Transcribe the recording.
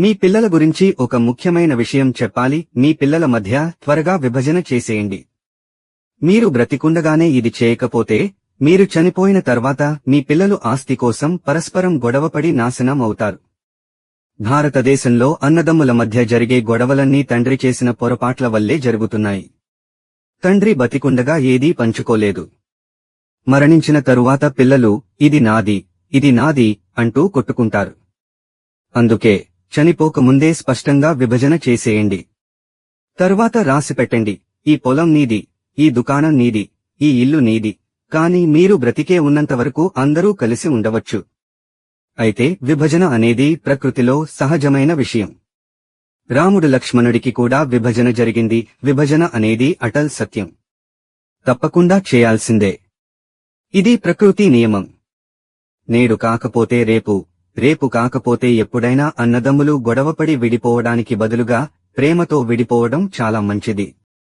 మీ పిల్లల గురించి ఒక ముఖ్యమైన విషయం చెప్పాలి. మీ పిల్లల మధ్య త్వరగా విభజన చేసేయండి. మీరు బ్రతికుండగానే ఇది చేయకపోతే మీరు చనిపోయిన తర్వాత మీ పిల్లలు ఆస్తి కోసం పరస్పరం గొడవపడి నాశనం అవుతారు భారతదేశంలో అన్నదమ్ముల మధ్య జరిగే గొడవలన్నీ తండ్రి చేసిన పొరపాట్ల వల్లే జరుగుతున్నాయి. తండ్రి బతికుండగా ఏదీ పంచుకోలేదు. మరణించిన తరువాత పిల్లలు ఇది నాది ఇది నాది అంటూ కొట్టుకుంటారు. అందుకే చనిపోకముందే స్పష్టంగా విభజన చేసేయండి. తరువాత రాసిపెట్టండి. ఈ పొలం నీది ఈ దుకాణం నీది ఈ ఇల్లు నీది కాని మీరు బ్రతికే ఉన్నంతవరకు అందరూ కలిసి ఉండవచ్చు. అయితే విభజన అనేది ప్రకృతిలో సహజమైన విషయం. రాముడు లక్ష్మణుడికి కూడా విభజన జరిగింది. విభజన అనేది అటల్ సత్యం. తప్పకుండా చేయాల్సిందే. ఇది ప్రకృతి నియమం. నేడు కాకపోతే రేపు రేపు కాకపోతే ఎప్పుడైనా అన్నదమ్ములు గొడవపడి విడిపోవడానికి బదులుగా ప్రేమతో విడిపోవడం చాలా మంచిది.